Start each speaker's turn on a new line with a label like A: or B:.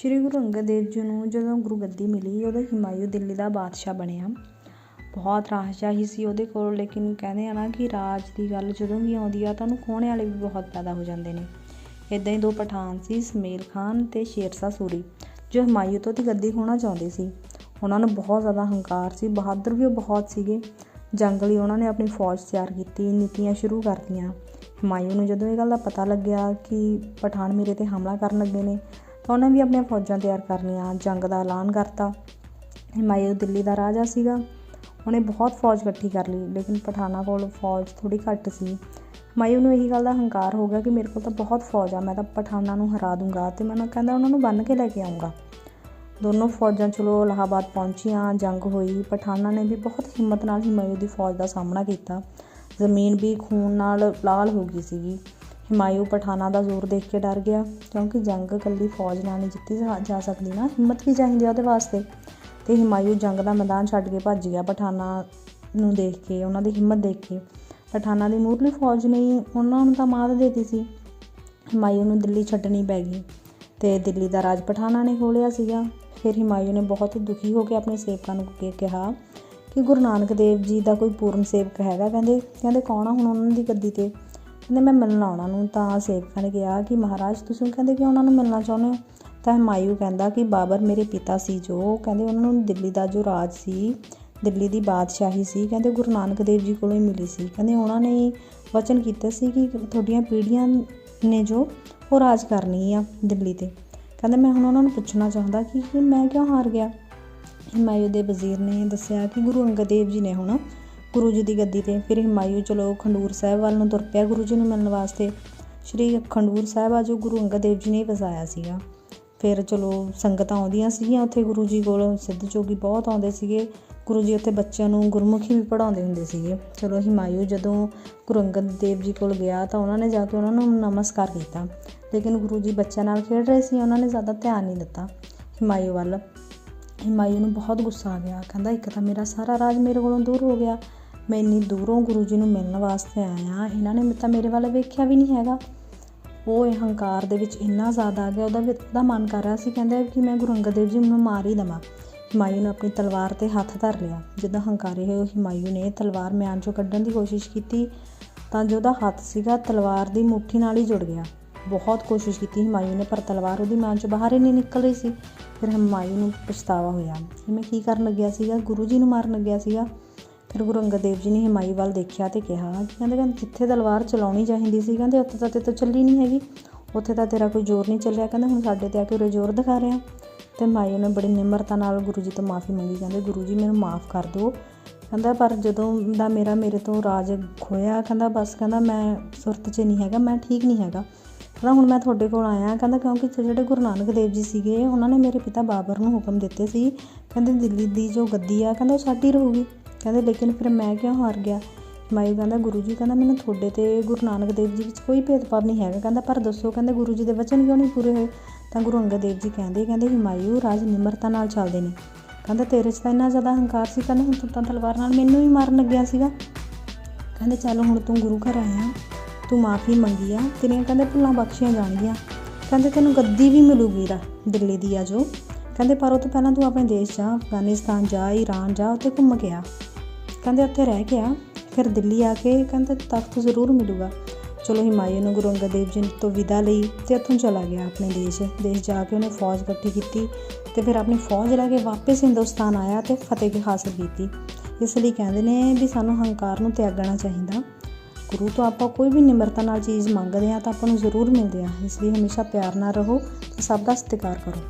A: ਸ਼੍ਰੀ ਗੁਰੂ ਅੰਗਦ ਦੇਵ ਜੀ ਨੂੰ ਜਦੋਂ ਗੁਰੂ ਗੱਦੀ ਮਿਲੀ, ਉਦੋਂ ਹਿਮਾਯੂ ਦਿੱਲੀ ਦਾ ਬਾਦਸ਼ਾਹ ਬਣਿਆ। ਬਹੁਤ ਰਾਜਸ਼ਾਹੀ ਸੀ ਉਹਦੇ ਕੋਲ, ਲੇਕਿਨ ਕਹਿੰਦੇ ਆ ਨਾ ਕਿ ਰਾਜ ਦੀ ਗੱਲ ਜਦੋਂ ਵੀ ਆਉਂਦੀ ਆ ਤਾਂ ਉਹਨੂੰ ਖੋਹਣੇ ਵਾਲੇ ਵੀ ਬਹੁਤ ਪੈਦਾ ਹੋ ਜਾਂਦੇ ਨੇ। ਇਦਾਂ ਹੀ ਦੋ ਪਠਾਨ ਸੀ, ਸਮੇਲ ਖਾਨ ਤੇ ਸ਼ੇਰਸ਼ਾਹ ਸੂਰੀ, ਜੋ ਹਿਮਾਯੂ ਤੋਂ ਦੀ ਗੱਦੀ ਖੋਣਾ ਚਾਹੁੰਦੇ ਸੀ। ਉਹਨਾਂ ਨੂੰ ਬਹੁਤ ਜ਼ਿਆਦਾ ਹੰਕਾਰ ਸੀ, ਬਹਾਦਰ ਵੀ ਉਹ ਬਹੁਤ ਸੀਗੇ। ਜੰਗ ਲਈ ਉਹਨਾਂ ਨੇ ਆਪਣੀ ਫੌਜ ਤਿਆਰ ਕੀਤੀ, ਨੀਤੀਆਂ ਸ਼ੁਰੂ ਕਰਤੀਆਂ ਹਿਮਾਯੂ ਨੂੰ ਜਦੋਂ ਇਹ ਗੱਲ ਦਾ ਪਤਾ ਲੱਗਿਆ ਕਿ ਪਠਾਨ ਮੇਰੇ ਤੇ ਹਮਲਾ ਕਰਨ ਲੱਗੇ ਨੇ ਤਾਂ ਉਹਨਾਂ ਵੀ ਆਪਣੀਆਂ ਫੌਜਾਂ ਤਿਆਰ ਕਰਨੀਆਂ, ਜੰਗ ਦਾ ਐਲਾਨ ਕਰਤਾ। ਹਿਮਾਯੂ ਦਿੱਲੀ ਦਾ ਰਾਜਾ ਸੀਗਾ। ਉਹਨੇ ਬਹੁਤ ਫੌਜ ਇਕੱਠੀ ਕਰ ਲਈ, ਲੇਕਿਨ ਪਠਾਨਾ ਕੋਲ ਫੌਜ ਥੋੜੀ ਘੱਟ ਸੀ। ਹਿਮਾਯੂ ਨੂੰ ਇਹੀ ਗੱਲ ਦਾ ਹੰਕਾਰ ਹੋ ਗਿਆ ਕਿ ਮੇਰੇ ਕੋਲ ਤਾਂ ਬਹੁਤ ਫੌਜ ਆ, ਮੈਂ ਤਾਂ ਪਠਾਨਾਂ ਨੂੰ ਹਰਾ ਦੂੰਗਾ ਤੇ ਮੈਂ ਕਹਿੰਦਾ ਉਹਨਾਂ ਨੂੰ ਬੰਨ ਕੇ ਲੈ ਕੇ ਆਉਂਗਾ ਦੋਨੋਂ ਫੌਜਾਂ ਚਲੋ ਇਲਾਹਾਬਾਦ ਪਹੁੰਚੀਆਂ, ਜੰਗ ਹੋਈ। ਪਠਾਨਾ ਨੇ ਵੀ ਬਹੁਤ ਹਿੰਮਤ ਨਾਲ ਹਿਮਾਯੂ ਦੀ ਫੌਜ ਦਾ ਸਾਹਮਣਾ ਕੀਤਾ। ਜ਼ਮੀਨ ਵੀ ਖੂਨ ਨਾਲ ਲਾਲ ਹੋ ਗਈ ਸੀਗੀ। ਹਿਮਾਯੂ ਪਠਾਨਾਂ ਦਾ ਜ਼ੋਰ ਦੇਖ ਕੇ ਡਰ ਗਿਆ, ਕਿਉਂਕਿ ਜੰਗ ਇਕੱਲੀ ਫੌਜ ਨਾਲ ਨਹੀਂ ਜਿੱਤੀ ਜਾ ਸਕਦੀ ਨਾ। ਹਿੰਮਤ ਵੀ ਚਾਹੀਦੀ ਆ ਉਹਦੇ ਵਾਸਤੇ? ਤੇ ਹਿਮਾਯੂ ਜੰਗ ਦਾ ਮੈਦਾਨ ਛੱਡ ਕੇ ਭੱਜ ਗਿਆ ਪਠਾਨਾਂ ਨੂੰ ਦੇਖ ਕੇ, ਉਹਨਾਂ ਦੀ ਹਿੰਮਤ ਦੇਖ ਕੇ। ਪਠਾਨਾਂ ਦੀ ਮੂਰਲੀ ਫੌਜ ਨੇ ਉਹਨਾਂ ਨੂੰ ਤਾਂ ਮਾਤ ਦੇਤੀ ਸੀ। ਹਿਮਾਯੂ ਨੂੰ ਦਿੱਲੀ ਛੱਡਣੀ ਪੈ ਗਈ ਤੇ ਦਿੱਲੀ ਦਾ ਰਾਜ ਪਠਾਨਾਂ ਨੇ ਖੋਲਿਆ ਸੀਗਾ। ਫਿਰ ਹਿਮਾਯੂ ਨੇ ਬਹੁਤ ਦੁਖੀ ਹੋ ਕੇ ਆਪਣੇ ਸੇਵਕਾਂ ਨੂੰ ਕਿਹਾ ਕਿ ਗੁਰੂ ਨਾਨਕ ਦੇਵ ਜੀ ਦਾ ਕੋਈ ਪੂਰਨ ਸੇਵਕ ਹੈਗਾ, ਕਹਿੰਦੇ ਕਹਿੰਦੇ ਕੌਣ ਆ ਹੁਣ ਉਹਨਾਂ ਦੀ ਗੱਦੀ ਤੇ? ਕਹਿੰਦੇ ਮੈਂ ਮਿਲਣਾ ਉਹਨਾਂ ਨੂੰ, ਤਾਂ ਸੇਵਕਾਂ ਨੇ ਕਿਹਾ ਕਿ ਮਹਾਰਾਜ ਤੁਸੀਂ ਕਹਿੰਦੇ ਕਿ ਉਹਨਾਂ ਨੂੰ ਮਿਲਣਾ ਚਾਹੁੰਦੇ ਹੋ? ਤਾਂ ਹਿਮਾਯੂ ਕਹਿੰਦਾ ਕਿ ਬਾਬਰ ਮੇਰੇ ਪਿਤਾ ਸੀ ਜੋ, ਕਹਿੰਦੇ ਉਹਨਾਂ ਨੂੰ ਦਿੱਲੀ ਦਾ ਜੋ ਰਾਜ ਸੀ, ਦਿੱਲੀ ਦੀ ਬਾਦਸ਼ਾਹੀ ਸੀ, ਕਹਿੰਦੇ ਗੁਰੂ ਨਾਨਕ ਦੇਵ ਜੀ ਕੋਲੋਂ ਹੀ ਮਿਲੀ ਸੀ। ਕਹਿੰਦੇ ਉਹਨਾਂ ਨੇ ਵਚਨ ਕੀਤਾ ਸੀ ਕਿ ਤੁਹਾਡੀਆਂ ਪੀੜ੍ਹੀਆਂ ਨੇ ਜੋ ਉਹ ਰਾਜ ਕਰਨੀ ਆ ਦਿੱਲੀ ਤੇ। ਕਹਿੰਦੇ ਮੈਂ ਹੁਣ ਉਹਨਾਂ ਨੂੰ ਪੁੱਛਣਾ ਚਾਹੁੰਦਾ ਕਿ ਮੈਂ ਕਿਉਂ ਹਾਰ ਗਿਆ? ਹਿਮਾਇੂ ਦੇ ਵਜ਼ੀਰ ਨੇ ਦੱਸਿਆ ਕਿ ਗੁਰੂ ਅੰਗਦ ਦੇਵ ਜੀ ਨੇ ਹੁਣ ਗੁਰੂ ਜੀ ਦੀ ਗੱਦੀ ਤੇ ਫਿਰ ਹਿਮਾਯੂ ਚਲੋ ਖੰਡੂਰ ਸਾਹਿਬ ਵੱਲ ਨੂੰ ਤੁਰ ਪਿਆ ਗੁਰੂ ਜੀ ਨੂੰ ਮਿਲਣ ਵਾਸਤੇ। ਸ਼੍ਰੀ ਖੰਡੂਰ ਸਾਹਿਬ ਆ ਜੋ ਗੁਰੂ ਅੰਗਦ ਦੇਵ ਜੀ ਨੇ ਵਸਾਇਆ ਸੀਗਾ। ਫਿਰ ਚਲੋ ਸੰਗਤਾਂ ਆਉਂਦੀਆਂ ਸੀਗੀਆਂ ਉੱਥੇ ਗੁਰੂ ਜੀ ਕੋਲ, ਸਿੱਧ ਜੋਗੀ ਬਹੁਤ ਆਉਂਦੇ ਸੀਗੇ। ਗੁਰੂ ਜੀ ਉੱਥੇ ਬੱਚਿਆਂ ਨੂੰ ਗੁਰਮੁਖੀ ਵੀ ਪੜਾਉਂਦੇ ਹੁੰਦੇ ਸੀਗੇ। ਚਲੋ ਹਿਮਾਯੂ ਜਦੋਂ ਗੁਰੂ ਅੰਗਦ ਦੇਵ ਜੀ ਕੋਲ ਗਿਆ ਤਾਂ ਉਹਨਾਂ ਨੇ ਜਾ ਕੇ ਉਹਨਾਂ ਨੂੰ ਨਮਸਕਾਰ ਕੀਤਾ। ਲੇਕਿਨ ਗੁਰੂ ਜੀ ਬੱਚਿਆਂ ਨਾਲ ਖੇਡ ਰਹੇ ਸੀ, ਉਹਨਾਂ ਨੇ ਜ਼ਿਆਦਾ ਧਿਆਨ ਨਹੀਂ ਦਿੱਤਾ ਹਿਮਾਯੂ ਵੱਲ। ਹਿਮਾਯੂ ਨੂੰ ਬਹੁਤ ਗੁੱਸਾ ਆ ਗਿਆ। ਕਹਿੰਦਾ, ਇੱਕ ਤਾਂ ਮੇਰਾ ਸਾਰਾ ਰਾਜ ਮੇਰੇ ਕੋਲੋਂ ਦੂਰ ਹੋ ਗਿਆ। ਮੈਂ ਇੰਨੀ ਦੂਰੋਂ ਗੁਰੂ ਜੀ ਨੂੰ ਮਿਲਣ ਵਾਸਤੇ ਆਇਆ ਇਹਨਾਂ ਨੇ ਤਾਂ ਮੇਰੇ ਵੱਲ ਵੇਖਿਆ ਵੀ ਨਹੀਂ ਹੈਗਾ। ਉਹ ਇਹ ਹੰਕਾਰ ਦੇ ਵਿੱਚ ਇੰਨਾ ਜ਼ਿਆਦਾ ਆ ਗਿਆ, ਉਹਦਾ ਉਹਦਾ ਮਨ ਕਰ ਰਿਹਾ ਸੀ, ਕਹਿੰਦਾ ਕਿ ਮੈਂ ਗੁਰੂ ਅੰਗਦ ਦੇਵ ਜੀ ਨੂੰ ਮਾਰ ਹੀ ਦਵਾਂ। ਹਿਮਾਯੂ ਨੇ ਆਪਣੀ ਤਲਵਾਰ ਤੇ ਹੱਥ ਧਰ ਲਿਆ। ਜਿੱਦਾਂ ਹੰਕਾਰੇ ਹੋਏ ਹਿਮਾਯੂ ਨੇ ਤਲਵਾਰ ਮਿਆਨ ਚੋਂ ਕੱਢਣ ਦੀ ਕੋਸ਼ਿਸ਼ ਕੀਤੀ, ਤਾਂ ਜੋ ਉਹਦਾ ਹੱਥ ਸੀਗਾ, ਤਲਵਾਰ ਦੀ ਮੁੱਠੀ ਨਾਲ ਹੀ ਜੁੜ ਗਿਆ। ਬਹੁਤ ਕੋਸ਼ਿਸ਼ ਕੀਤੀ ਹਿਮਾਯੂ ਨੇ, ਪਰ ਤਲਵਾਰ ਉਹਦੀ ਮਿਆਨ ਚੋਂ ਬਾਹਰ ਹੀ ਨਹੀਂ ਨਿਕਲ ਰਹੀ ਸੀ। ਫਿਰ ਹਿਮਾਯੂ ਨੂੰ ਪਛਤਾਵਾ ਹੋਇਆ। ਕਿ ਮੈਂ ਕੀ ਕਰਨ ਲੱਗਿਆ ਸੀਗਾ? ਗੁਰੂ ਜੀ ਨੂੰ ਮਾਰਨ ਲੱਗਿਆ ਸੀਗਾ। ਫਿਰ ਗੁਰੂ ਅੰਗਦ ਦੇਵ ਜੀ ਨੇ ਹਿਮਾਈ ਵੱਲ ਦੇਖਿਆ ਤੇ ਕਿਹਾ, ਕਹਿੰਦੇ ਕਹਿੰਦੇ ਜਿੱਥੇ ਤਲਵਾਰ ਚਲਾਉਣੀ ਚਾਹੀਦੀ ਸੀ, ਕਹਿੰਦੇ ਉੱਥੇ ਤਾਂ ਤੇ ਤੋਂ ਚੱਲੀ ਨਹੀਂ ਹੈਗੀ, ਉੱਥੇ ਤਾਂ ਤੇਰਾ ਕੋਈ ਜ਼ੋਰ ਨਹੀਂ ਚੱਲਿਆ, ਕਹਿੰਦੇ ਹੁਣ ਸਾਡੇ ਤੇ ਆ ਕੇ ਉਰੇ ਜ਼ੋਰ ਦਿਖਾ ਰਿਹਾ। ਤੇ ਮਾਇਓ ਨੇ ਬੜੀ ਨਿਮਰਤਾ ਨਾਲ ਗੁਰੂ ਜੀ ਤੋਂ ਮਾਫੀ ਮੰਗੀ, ਕਹਿੰਦੇ ਗੁਰੂ ਜੀ ਮੈਨੂੰ ਮਾਫ ਕਰ ਦਿਓ। ਕਹਿੰਦਾ ਪਰ ਜਦੋਂ ਦਾ ਮੇਰਾ ਮੇਰੇ ਤੋਂ ਰਾਜ ਖੋਇਆ ਕਹਿੰਦਾ ਬਸ ਕਹਿੰਦਾ ਮੈਂ ਸੁਰਤ 'ਚ ਨਹੀਂ ਹੈਗਾ, ਮੈਂ ਠੀਕ ਨਹੀਂ ਹੈਗਾ। ਕਹਿੰਦਾ ਹੁਣ ਮੈਂ ਤੁਹਾਡੇ ਕੋਲ ਆਇਆ, ਕਹਿੰਦਾ ਕਿਉਂਕਿ ਜਿਹੜੇ ਗੁਰੂ ਨਾਨਕ ਦੇਵ ਜੀ ਸੀਗੇ, ਉਹਨਾਂ ਨੇ ਮੇਰੇ ਪਿਤਾ ਬਾਬਰ ਨੂੰ ਹੁਕਮ ਦਿੱਤੇ ਸੀ, ਕਹਿੰਦੇ ਦਿੱਲੀ ਦੀ ਜੋ ਗੱਦੀ ਆ, ਕਹਿੰਦਾ ਉਹ ਸਾਡੀ ਰਹੂਗੀ। ਕਹਿੰਦੇ, ਲੇਕਿਨ ਫਿਰ ਮੈਂ ਕਿਉਂ ਹਾਰ ਗਿਆ? ਮਾਈ ਕਹਿੰਦਾ, ਗੁਰੂ ਜੀ ਕਹਿੰਦਾ, ਮੈਨੂੰ ਤੁਹਾਡੇ ਤੇ ਗੁਰੂ ਨਾਨਕ ਦੇਵ ਜੀ ਵਿੱਚ ਕੋਈ ਭੇਦਭਾਵ ਨਹੀਂ ਹੈਗਾ। ਕਹਿੰਦਾ, ਪਰ ਦੱਸੋ, ਕਹਿੰਦੇ, ਗੁਰੂ ਜੀ ਦੇ ਵਚਨ ਕਿਉਂ ਨਹੀਂ ਪੂਰੇ ਹੋਏ? ਤਾਂ ਗੁਰੂ ਅੰਗਦ ਦੇਵ ਜੀ ਕਹਿੰਦੇ ਕਹਿੰਦੇ ਹਿਮਾਯੂ ਰਾਜ ਨਿਮਰਤਾ ਨਾਲ ਚੱਲਦੇ ਨੇ। ਕਹਿੰਦਾ, ਤੇਰੇ 'ਚ ਤਾਂ ਇੰਨਾ ਜ਼ਿਆਦਾ ਹੰਕਾਰ ਸੀ, ਕਹਿੰਦਾ, ਹੁਣ ਤੂੰ ਤਾਂ ਤਲਵਾਰ ਨਾਲ ਮੈਨੂੰ ਹੀ ਮਾਰਨ ਲੱਗਿਆ ਸੀਗਾ। ਕਹਿੰਦੇ, ਚੱਲ, ਹੁਣ ਤੂੰ ਗੁਰੂ ਘਰ ਆਇਆ, ਤੂੰ ਮਾਫੀ ਮੰਗੀ ਆ, ਤੇਰੀਆਂ ਕਹਿੰਦੇ ਭੁੱਲਾਂ ਬਖਸ਼ੀਆਂ ਜਾਣਗੀਆਂ। ਕਹਿੰਦੇ, ਤੈਨੂੰ ਗੱਦੀ ਵੀ ਮਿਲੂਗੀ ਰਾ ਦਿੱਲੀ ਦੀ ਆ ਜੋ। ਕਹਿੰਦੇ, ਪਰ ਉਹ ਤੋਂ ਪਹਿਲਾਂ ਤੂੰ ਆਪਣੇ ਦੇਸ਼ ਜਾ, ਅਫਗਾਨਿਸਤਾਨ ਜਾ, ਈਰਾਨ ਜਾ, ਉੱਥੇ ਘੁੰਮ ਕੇ ਆ। ਕਹਿੰਦੇ ਉੱਥੇ ਰਹਿ ਗਿਆ, ਫਿਰ ਦਿੱਲੀ ਆ ਕੇ ਕਹਿੰਦੇ ਤਖਤ ਜ਼ਰੂਰ ਮਿਲੂਗਾ। ਚਲੋ ਹਿਮਾਯੂ ਨੂੰ ਗੁਰੂ ਅੰਗਦ ਦੇਵ ਜੀ ਤੋਂ ਵਿਦਾ ਲਈ ਤੇ ਉੱਥੋਂ ਚਲਾ ਗਿਆ ਆਪਣੇ ਦੇਸ਼। ਦੇਸ਼ ਜਾ ਕੇ ਉਹਨੇ ਫੌਜ ਇਕੱਠੀ ਕੀਤੀ ਤੇ ਫਿਰ ਆਪਣੀ ਫੌਜ ਲੈ ਕੇ ਵਾਪਸ ਹਿੰਦੁਸਤਾਨ ਆਇਆ ਤੇ ਫਤਿਹ ਵੀ ਹਾਸਲ ਕੀਤੀ। ਇਸ ਲਈ ਕਹਿੰਦੇ ਨੇ ਵੀ ਸਾਨੂੰ ਹੰਕਾਰ ਨੂੰ ਤਿਆਗਣਾ ਚਾਹੀਦਾ। ਗੁਰੂ ਤੋਂ ਆਪਾਂ ਕੋਈ ਵੀ ਨਿਮਰਤਾ ਨਾਲ ਚੀਜ਼ ਮੰਗਦੇ ਆ ਤਾਂ ਆਪਾਂ ਨੂੰ ਜ਼ਰੂਰ ਮਿਲਦੇ ਆ। ਇਸ ਲਈ ਹਮੇਸ਼ਾ ਪਿਆਰ ਨਾਲ ਰਹੋ ਤੇ ਸਭ ਦਾ ਸਤਿਕਾਰ ਕਰੋ।